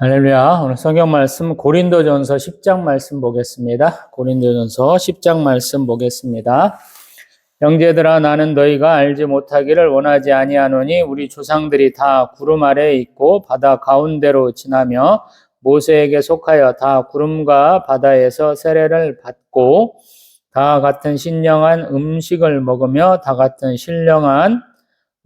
할렐루야. 오늘 성경 말씀 고린도전서 10장 말씀 보겠습니다. 고린도전서 10장 말씀 보겠습니다. 형제들아 나는 너희가 알지 못하기를 원하지 아니하노니 우리 조상들이 다 구름 아래에 있고 바다 가운데로 지나며 모세에게 속하여 다 구름과 바다에서 세례를 받고 다 같은 신령한 음식을 먹으며 다 같은 신령한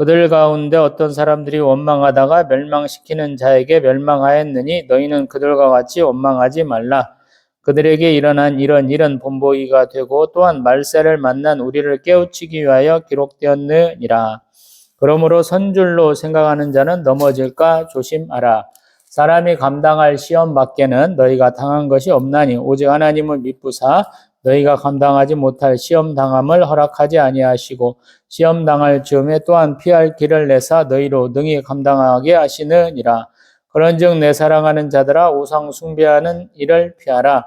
그들 가운데 어떤 사람들이 원망하다가 멸망시키는 자에게 멸망하였느니 너희는 그들과 같이 원망하지 말라. 그들에게 일어난 이런 일은 본보기가 되고 또한 말세를 만난 우리를 깨우치기 위하여 기록되었느니라. 그러므로 선줄로 생각하는 자는 넘어질까 조심하라. 사람이 감당할 시험 밖에는 너희가 당한 것이 없나니 오직 하나님을 믿부사 너희가 감당하지 못할 시험 당함을 허락하지 아니하시고 시험 당할 즈음에 또한 피할 길을 내사 너희로 능히 감당하게 하시느니라. 그런즉 내 사랑하는 자들아 우상 숭배하는 일을 피하라.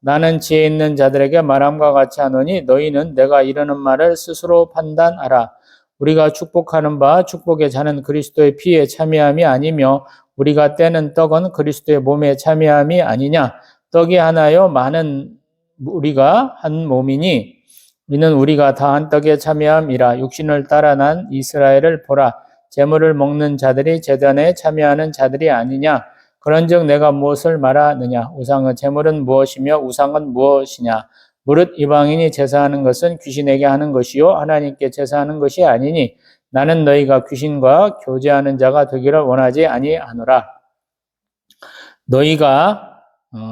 나는 지혜 있는 자들에게 말함과 같이 하노니 너희는 내가 이르는 말을 스스로 판단하라. 우리가 축복하는 바 축복의 자는 그리스도의 피에 참여함이 아니며 우리가 떼는 떡은 그리스도의 몸에 참여함이 아니냐. 떡이 하나요 많은 우리가 한 몸이니 이는 우리가 다 한 떡에 참여함이라 육신을 따라 난 이스라엘을 보라. 재물을 먹는 자들이 제단에 참여하는 자들이 아니냐? 그런즉 내가 무엇을 말하느냐? 우상은 재물은 무엇이며 우상은 무엇이냐? 무릇 이방인이 제사하는 것은 귀신에게 하는 것이요 하나님께 제사하는 것이 아니니 나는 너희가 귀신과 교제하는 자가 되기를 원하지 아니하노라. 너희가 어,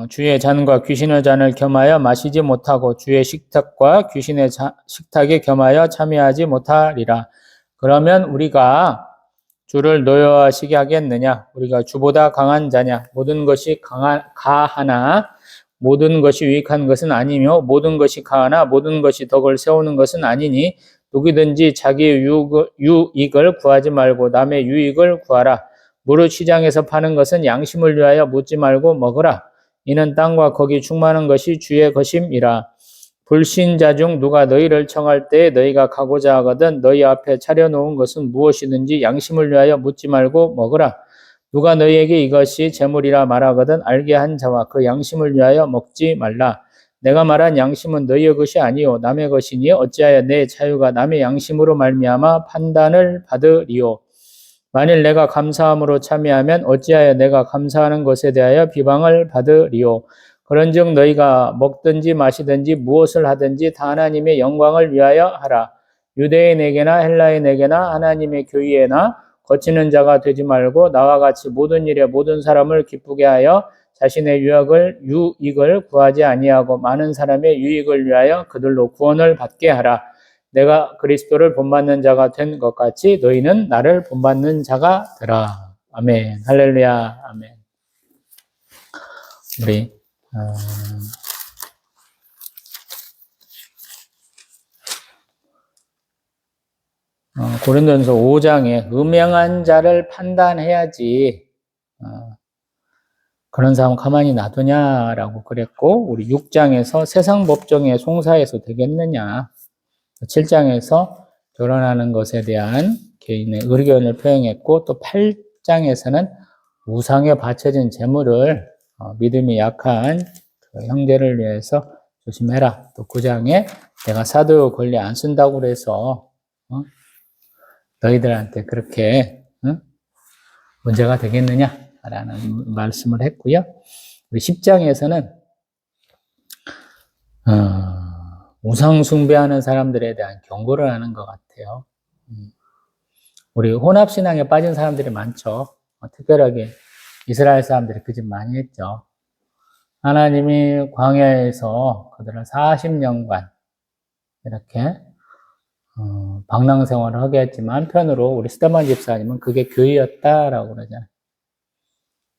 주의 잔과 귀신의 잔을 겸하여 마시지 못하고 주의 식탁과 귀신의 자, 식탁에 겸하여 참여하지 못하리라. 그러면 우리가 주를 노여하시게 하겠느냐? 우리가 주보다 강한 자냐? 모든 것이 강한, 가하나 모든 것이 유익한 것은 아니며 모든 것이 가하나 모든 것이 덕을 세우는 것은 아니니 누구든지 유익을, 유익을 구하지 말고 남의 유익을 구하라. 무릇 시장에서 파는 것은 양심을 위하여 묻지 말고 먹으라. 이는 땅과 거기 충만한 것이 주의 것임이라. 불신자 중 누가 너희를 청할 때 너희가 가고자 하거든 너희 앞에 차려놓은 것은 무엇이든지 양심을 위하여 묻지 말고 먹으라. 누가 너희에게 이것이 재물이라 말하거든 알게 한 자와 그 양심을 위하여 먹지 말라. 내가 말한 양심은 너희의 것이 아니요 남의 것이니 어찌하여 내 자유가 남의 양심으로 말미암아 판단을 받으리요. 만일 내가 감사함으로 참여하면 어찌하여 내가 감사하는 것에 대하여 비방을 받으리요. 그런즉 너희가 먹든지 마시든지 무엇을 하든지 다 하나님의 영광을 위하여 하라. 유대인에게나 헬라인에게나 하나님의 교회에나 거치는 자가 되지 말고 나와 같이 모든 일에 모든 사람을 기쁘게 하여 자신의 유익을 유익을 구하지 아니하고 많은 사람의 유익을 위하여 그들로 구원을 받게 하라. 내가 그리스도를 본받는 자가 된 것 같이 너희는 나를 본받는 자가 되라. 아멘. 할렐루야. 아멘. 우리 어... 어, 고린도전서 5장에 음행한 자를 판단해야지 어, 그런 사람 가만히 놔두냐라고 그랬고 우리 6장에서 세상 법정에 송사해서 되겠느냐 7장에서 결혼하는 것에 대한 개인의 의견을 표현했고 또 8장에서는 우상에 바쳐진 재물을 어, 믿음이 약한 그 형제를 위해서 조심해라. 또 9장에 내가 사도 권리 안 쓴다고 그래서 어? 너희들한테 그렇게 어? 문제가 되겠느냐라는 말씀을 했고요. 우리 10장에서는 어, 우상 숭배하는 사람들에 대한 경고를 하는 것 같아요. 음. 우리 혼합신앙에 빠진 사람들이 많죠. 어, 특별하게 이스라엘 사람들이 그 짓 많이 했죠. 하나님이 광야에서 그들을 40년간 이렇게 어, 방랑 생활을 하게 했지만 한편으로 우리 스테반 집사님은 그게 교회였다라고 그러잖아요.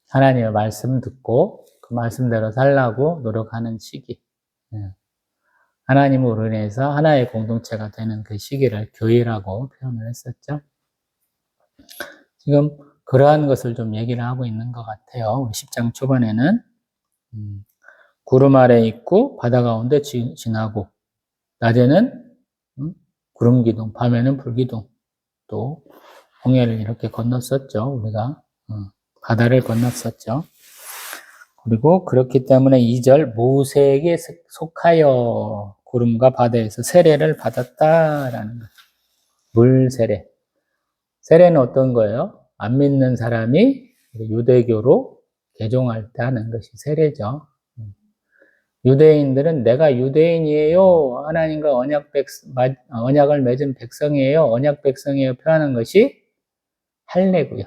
하나님의 말씀 듣고 그 말씀대로 살라고 노력하는 시기. 예. 하나님으로 인해서 하나의 공동체가 되는 그 시기를 교회라고 표현을 했었죠. 지금 그러한 것을 좀 얘기를 하고 있는 것 같아요. 우리 10장 초반에는 음, 구름 아래 있고 바다 가운데 지, 지나고 낮에는 음, 구름 기둥, 밤에는 불 기둥 또 홍해를 이렇게 건넜었죠. 우리가 어, 바다를 건넜었죠. 그리고 그렇기 때문에 2절 모세에게 속하여 구름과 바다에서 세례를 받았다라는 것. 물 세례. 세례는 어떤 거예요? 안 믿는 사람이 유대교로 개종할 때 하는 것이 세례죠. 유대인들은 내가 유대인이에요. 하나님과 언약 백, 언약을 맺은 백성이에요. 언약 백성이에요. 표하는 것이 할례고요.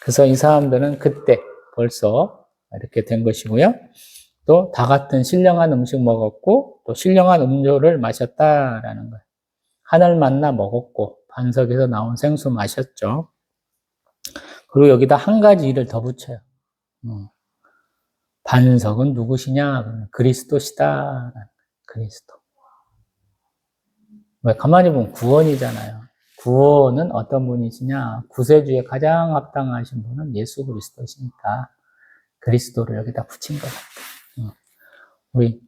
그래서 이 사람들은 그때 벌써 이렇게 된 것이고요. 또 다 같은 신령한 음식 먹었고 또 신령한 음료를 마셨다라는 거예요. 하늘 만나 먹었고 반석에서 나온 생수 마셨죠. 그리고 여기다 한 가지 일을 더 붙여요. 어. 반석은 누구시냐? 그리스도시다. 그리스도. 왜 가만히 보면 구원이잖아요. 구원은 어떤 분이시냐? 구세주에 가장 합당하신 분은 예수 그리스도시니까 그리스도를 여기다 붙인 것 같아요. 어. 우리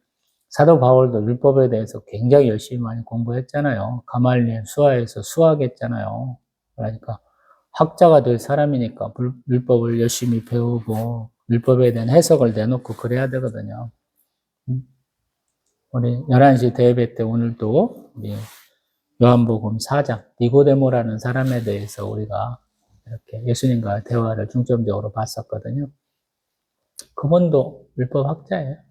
사도 바울도 율법에 대해서 굉장히 열심히 많이 공부했잖아요. 가말리엘 수화에서 수학했잖아요. 그러니까 학자가 될 사람이니까 율법을 열심히 배우고 율법에 대한 해석을 내놓고 그래야 되거든요. 음? 우리 11시 대예배 때 오늘도 요한복음 4장 니고데모라는 사람에 대해서 우리가 이렇게 예수님과 대화를 중점적으로 봤었거든요. 그분도 율법 학자예요.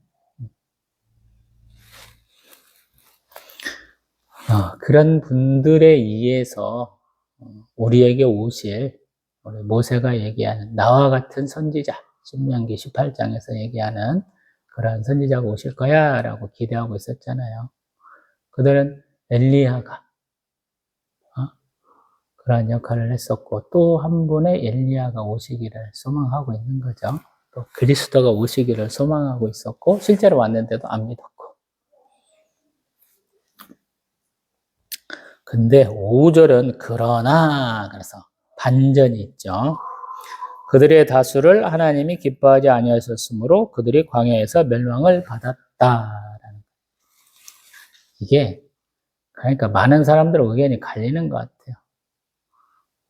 어, 그런 분들에 의해서 우리에게 오실 우리 모세가 얘기하는 나와 같은 선지자 신명기 18장에서 얘기하는 그러한 선지자가 오실 거야 라고 기대하고 있었잖아요. 그들은 엘리야가 그러한 역할을 했었고 또 한 분의 엘리야가 오시기를 소망하고 있는 거죠. 또 그리스도가 오시기를 소망하고 있었고 실제로 왔는데도 안 믿었고. 근데 5절은 그러나 그래서 반전이 있죠. 그들의 다수를 하나님이 기뻐하지 아니하셨으므로 그들이 광야에서 멸망을 받았다라는 이게 그러니까 많은 사람들 의견이 갈리는 것 같아요.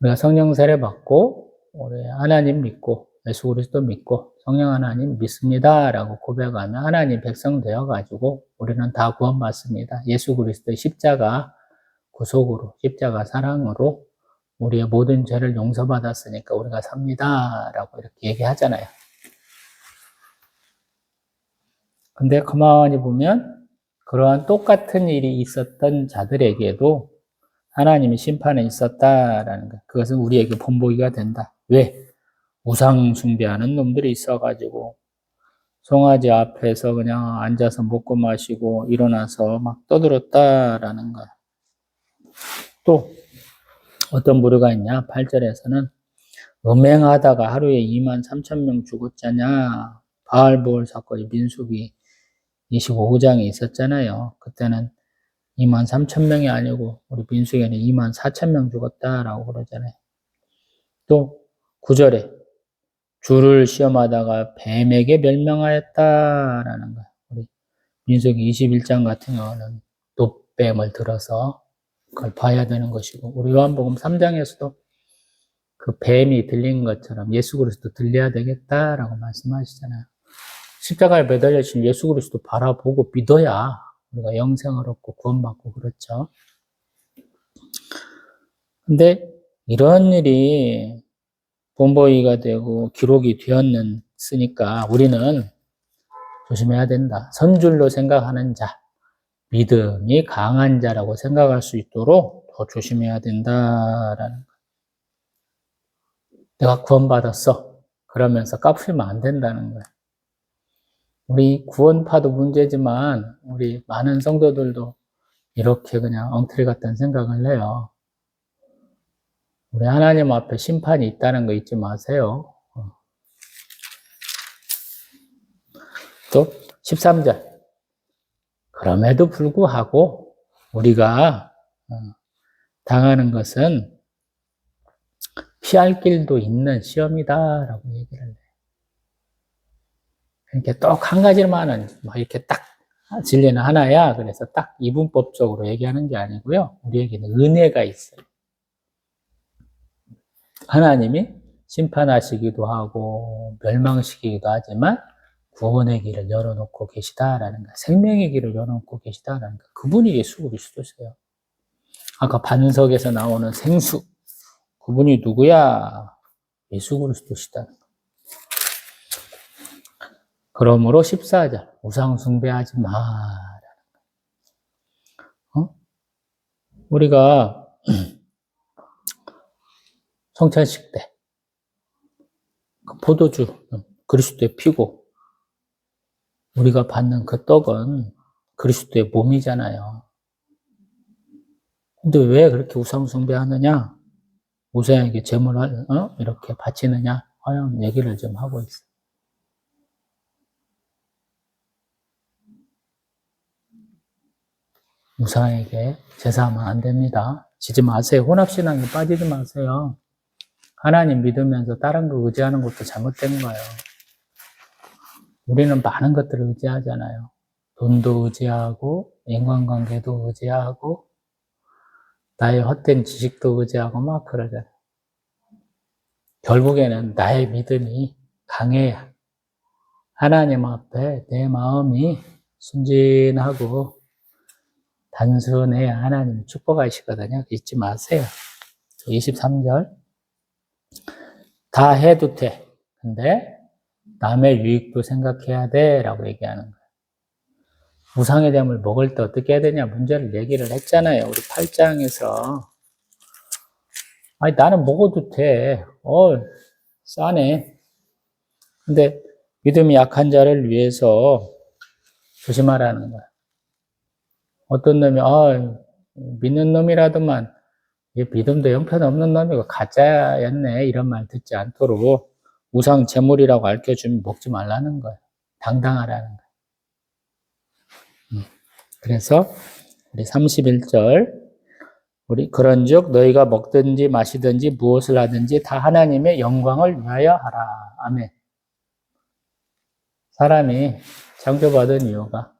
우리가 성령 세례 받고 우리 하나님 믿고 예수 그리스도 믿고 성령 하나님 믿습니다라고 고백하면 하나님 백성 되어 가지고 우리는 다 구원 받습니다. 예수 그리스도의 십자가 구속으로 십자가 사랑으로 우리의 모든 죄를 용서받았으니까 우리가 삽니다 라고 이렇게 얘기하잖아요. 근데 가만히 보면 그러한 똑같은 일이 있었던 자들에게도 하나님의 심판에 있었다라는 것. 그것은 우리에게 본보기가 된다. 왜? 우상 숭배하는 놈들이 있어가지고 송아지 앞에서 그냥 앉아서 먹고 마시고 일어나서 막 떠들었다라는 거야. 또 어떤 부류가 있냐? 8절에서는 음행하다가 하루에 2만 3천 명 죽었잖냐? 바알볼 사건이 민수기 25장에 있었잖아요. 그때는 2만 3천 명이 아니고 우리 민수에는 2만 4천 명 죽었다라고 그러잖아요. 또 9절에 주를 시험하다가 뱀에게 멸명하였다라는 거예요. 우리 민수기 21장 같은 경우는 독뱀을 들어서 그걸 봐야 되는 것이고 우리 요한복음 3장에서도 그 뱀이 들린 것처럼 예수 그리스도 들려야 되겠다라고 말씀하시잖아요. 십자가에 매달려신 예수 그리스도 바라보고 믿어야 우리가 영생을 얻고 구원받고 그렇죠. 근데 이런 일이 본보기가 되고 기록이 되었으니까 우리는 조심해야 된다. 선줄로 생각하는 자, 믿음이 강한 자라고 생각할 수 있도록 더 조심해야 된다라는 거. 내가 구원받았어. 그러면서 까불면 안 된다는 거야. 우리 구원파도 문제지만 우리 많은 성도들도 이렇게 그냥 엉터리 같다는 생각을 해요. 우리 하나님 앞에 심판이 있다는 거 잊지 마세요. 어. 또 13절. 그럼에도 불구하고 우리가 어, 당하는 것은 피할 길도 있는 시험이다라고 얘기를 해요. 이렇게 똑 한 가지만은 막 이렇게 딱 진리는 하나야. 그래서 딱 이분법적으로 얘기하는 게 아니고요. 우리에게는 은혜가 있어요. 하나님이 심판하시기도 하고 멸망시키기도 하지만 구원의 길을 열어놓고 계시다라는 거, 생명의 길을 열어놓고 계시다라는 거, 그분이 예수 그리스도세요. 아까 반석에서 나오는 생수, 그분이 누구야? 예수 그리스도시다. 그러므로 14절, 우상 숭배하지 마. 어? 우리가 성찬식 때, 그 포도주, 그리스도의 피고, 우리가 받는 그 떡은 그리스도의 몸이잖아요. 근데 왜 그렇게 우상 숭배하느냐? 우상에게 제물을 어? 이렇게 바치느냐? 하는 얘기를 좀 하고 있어요. 우상에게 제사하면 안 됩니다. 지지 마세요. 혼합신앙에 빠지지 마세요. 하나님 믿으면서 다른 거 의지하는 것도 잘못된 거예요. 우리는 많은 것들을 의지하잖아요. 돈도 의지하고, 인간관계도 의지하고, 나의 헛된 지식도 의지하고 막 그러잖아요. 결국에는 나의 믿음이 강해야 하나님 앞에 내 마음이 순진하고 단순해야 하나님 축복하시거든요. 잊지 마세요. 23절. 다 해도 돼. 근데 남의 유익도 생각해야 돼. 라고 얘기하는 거예요. 우상의 됨을 먹을 때 어떻게 해야 되냐 문제를 얘기를 했잖아요. 우리 8장에서. 아니, 나는 먹어도 돼. 어, 싸네. 근데 믿음이 약한 자를 위해서 조심하라는 거야. 어떤 놈이, 아, 믿는 놈이라더만, 믿음도 형편없는 놈이고 가짜였네. 이런 말 듣지 않도록 우상 제물이라고 알려주면 먹지 말라는 거예요. 당당하라는 거예요. 음. 그래서 우리 31절 우리 그런즉 너희가 먹든지 마시든지 무엇을 하든지 다 하나님의 영광을 위하여 하라. 아멘. 사람이 창조받은 이유가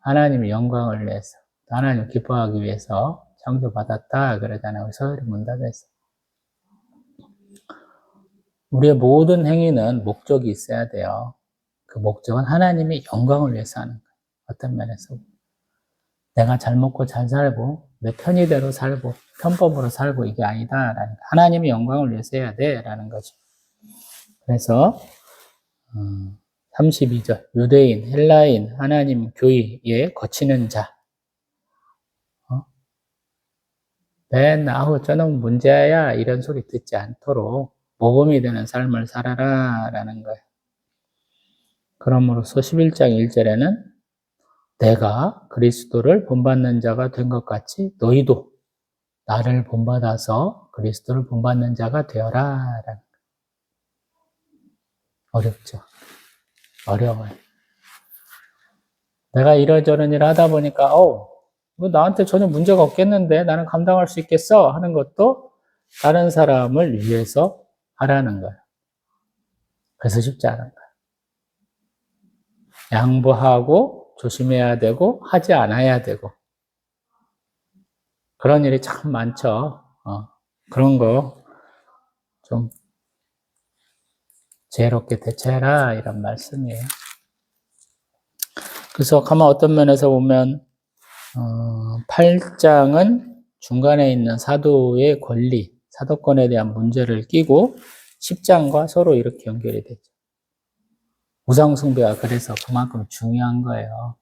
하나님의 영광을 위해서 하나님 기뻐하기 위해서 창조받았다 그러잖아요. 서열이 문 닫아있어. 우리의 모든 행위는 목적이 있어야 돼요. 그 목적은 하나님의 영광을 위해서 하는 거예요. 어떤 면에서. 내가 잘 먹고 잘 살고, 내 편의대로 살고, 편법으로 살고, 이게 아니다. 라는 거. 하나님의 영광을 위해서 해야 돼. 라는 거죠. 그래서, 음, 32절. 유대인, 헬라인, 하나님 교회에 거치는 자. 어? 맨, 아우, 저놈 문제야. 이런 소리 듣지 않도록 모범이 되는 삶을 살아라. 라는 거예요. 그러므로서 11장 1절에는 내가 그리스도를 본받는 자가 된 것 같이 너희도 나를 본받아서 그리스도를 본받는 자가 되어라. 라는 어렵죠. 어려워요. 내가 이러저런 일 하다 보니까, 어, 뭐 나한테 전혀 문제가 없겠는데 나는 감당할 수 있겠어 하는 것도 다른 사람을 위해서 하라는 거예요. 그래서 쉽지 않은 거예요. 양보하고 조심해야 되고 하지 않아야 되고 그런 일이 참 많죠. 어, 그런 거 좀 지혜롭게 대처해라 이런 말씀이에요. 그래서 가만 어떤 면에서 보면 어, 8장은 중간에 있는 사도의 권리, 사도권에 대한 문제를 끼고 10장과 서로 이렇게 연결이 되죠. 우상숭배가 그래서 그만큼 중요한 거예요.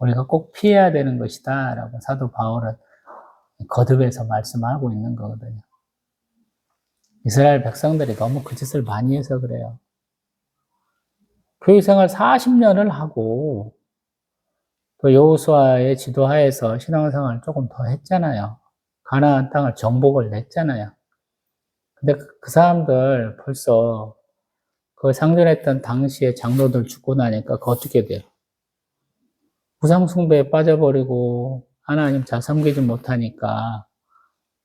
우리가 꼭 피해야 되는 것이다. 라고 사도 바울은 거듭해서 말씀하고 있는 거거든요. 이스라엘 백성들이 너무 그 짓을 많이 해서 그래요. 교육생활 40년을 하고 또 여호수아의 지도하에서 신앙생활을 조금 더 했잖아요. 가나안 땅을 정복을 냈잖아요. 근데 그, 그 사람들 벌써 그 상전했던 당시에 장로들 죽고 나니까 그 어떻게 돼요? 우상숭배에 빠져버리고 하나님 잘 섬기지 못하니까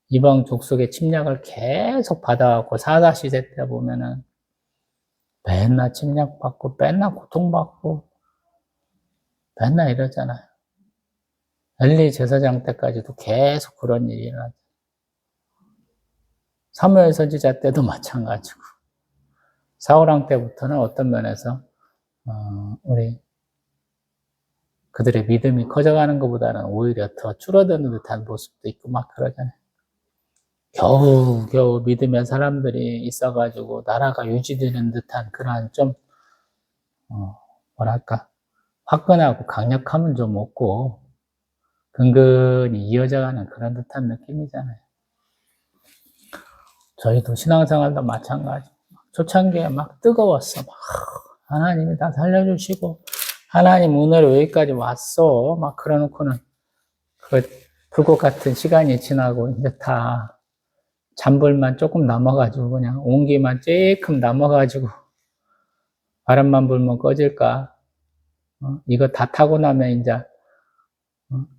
이방 족속의 침략을 계속 받아왔고 사사 시대 때 보면은 맨날 침략받고 맨날 고통받고 맨날 이러잖아요. 엘리 제사장 때까지도 계속 그런 일이 일어나죠. 사무엘 선지자 때도 마찬가지고 사울왕 때부터는 어떤 면에서 어, 우리 그들의 믿음이 커져가는 것보다는 오히려 더 줄어드는 듯한 모습도 있고 막 그러잖아요. 겨우 겨우 믿으면 사람들이 있어가지고 나라가 유지되는 듯한 그러한 좀 어, 뭐랄까 화끈하고 강력함은 좀 없고 근근히 이어져가는 그런 듯한 느낌이잖아요. 저희도 신앙생활도 마찬가지. 초창기에 막 뜨거웠어. 막 하나님이 다 살려주시고 하나님 은혜로 여기까지 왔어. 막 그러놓고는 그 불꽃 같은 시간이 지나고 이제 다 잔불만 조금 남아가지고 그냥 온기만 쬐끔 남아가지고 바람만 불면 꺼질까? 어? 이거 다 타고 나면 이제 어?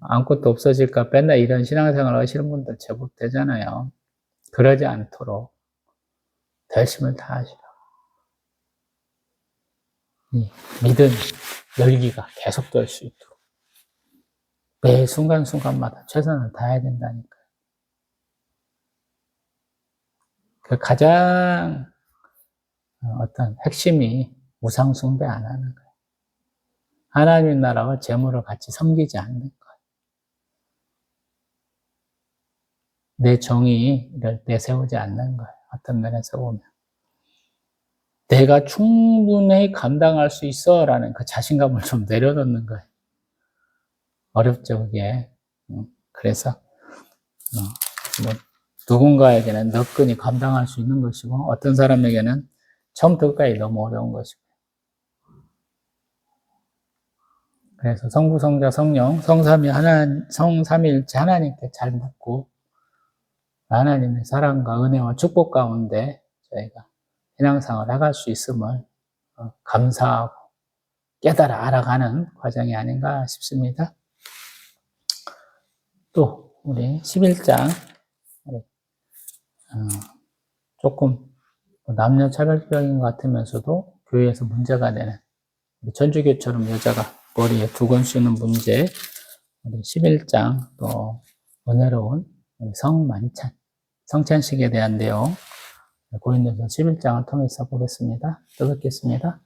아무것도 없어질까? 맨날 이런 신앙생활 하시는 분들 제법 되잖아요. 그러지 않도록 결심을 다하시라. 이 믿음 열기가 계속될 수 있도록 매 순간순간마다 최선을 다해야 된다니까요. 그 가장 어떤 핵심이 우상숭배 안 하는 거예요. 하나님 나라와 재물을 같이 섬기지 않는. 내 정의를 내세우지 않는 거예요. 어떤 면에서 보면. 내가 충분히 감당할 수 있어 라는 그 자신감을 좀 내려놓는 거예요. 어렵죠, 그게. 음, 그래서, 어, 뭐 누군가에게는 너끈히 감당할 수 있는 것이고, 어떤 사람에게는 처음부터 끝까지 너무 어려운 것이고. 그래서 성부, 성자, 성령, 성삼위 하나, 성삼위일체 하나님께 잘 묻고, 하나님의 사랑과 은혜와 축복 가운데 저희가 신앙생활 나갈 수 있음을 어, 감사하고 깨달아 알아가는 과정이 아닌가 싶습니다. 또 우리 11장 어, 조금 남녀 차별적인 것 같으면서도 교회에서 문제가 되는 전주교처럼 여자가 머리에 두건 씌우는 문제 우리 11장 또 은혜로운 성만찬 성찬식에 대한 내용 고린도서 11장을 통해서 보겠습니다. 또 뵙겠습니다.